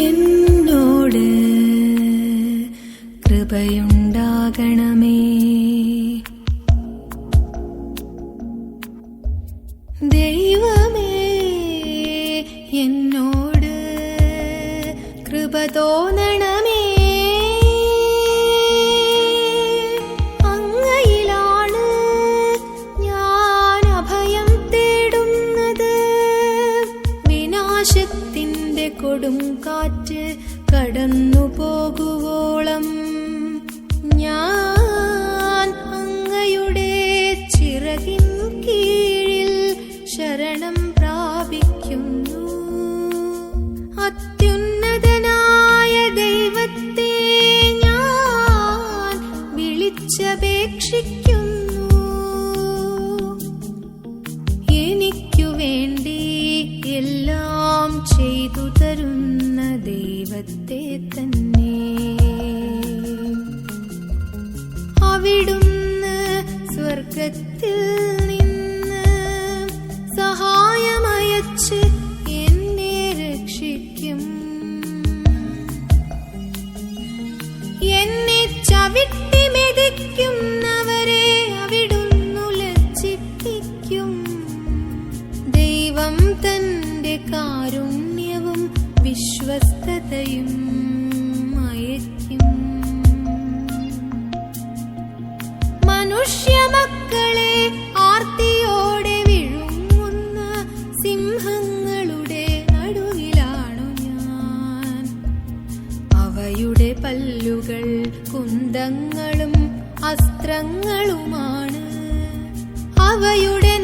എന്നോട് കൃപയുണ്ടാകണമേ ദൈവമേ എന്നോട് കൃപ തോന്നണമേ കൊടും കാറ്റ് കടന്നു പോകുവോളം. ഞാൻ അങ്ങയുടെ ചിറകിൻ കീഴിൽ ശരണം പ്രാപിക്കുന്നു. അത്യുന്നതനായ അവിടുന്ന് സ്വർഗത്തിൽ നിന്ന് സഹായമയച്ച് എന്നെ രക്ഷിക്കും. എന്നെ ചവിട്ടി മെതിക്കുന്നവരെ അവിടുന്നു ലജ്ജിപ്പിക്കും. ദൈവം തന്റെ കാരുണ്യവും വിശ്വസ്തതയും അവയുടെ പല്ലുകൾ കുന്തങ്ങളും അസ്ത്രങ്ങളുമാണ്. അവയുടെ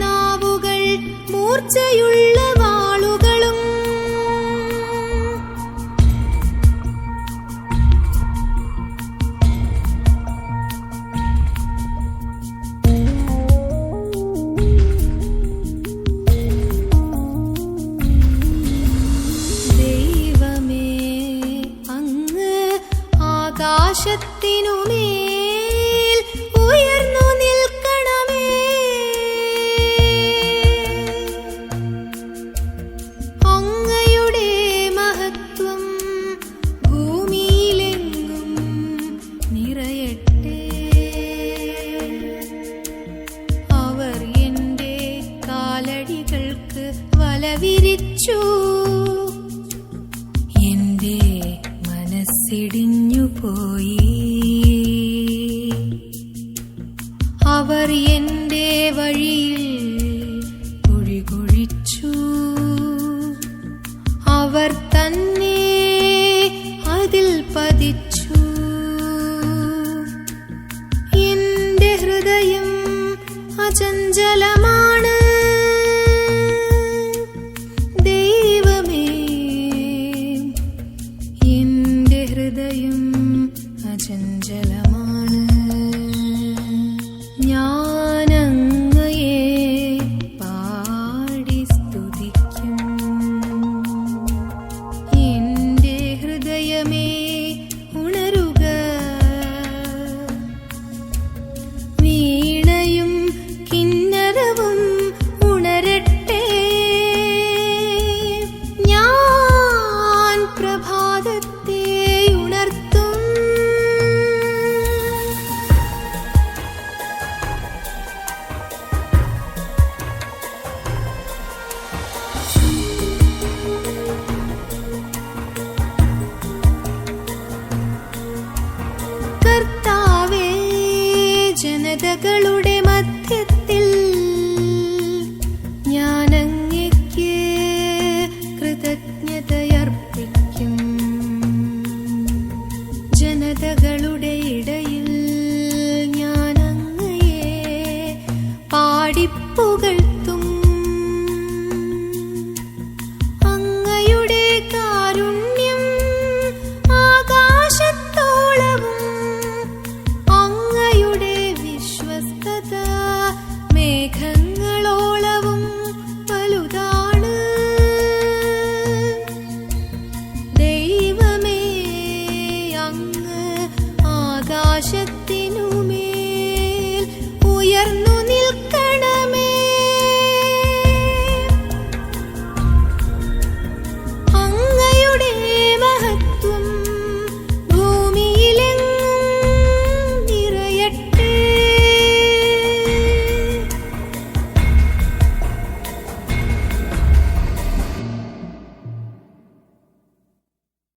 വലവിരിച്ചു എന്റെ മനസ്സിടിഞ്ഞു പോയി. അവർ എന്റെ വഴിയിൽ കുഴികുഴിച്ചു. അവർ തന്നെ അതിൽ പതിച്ചു. എന്റെ ഹൃദയം അചഞ്ചലമാണ്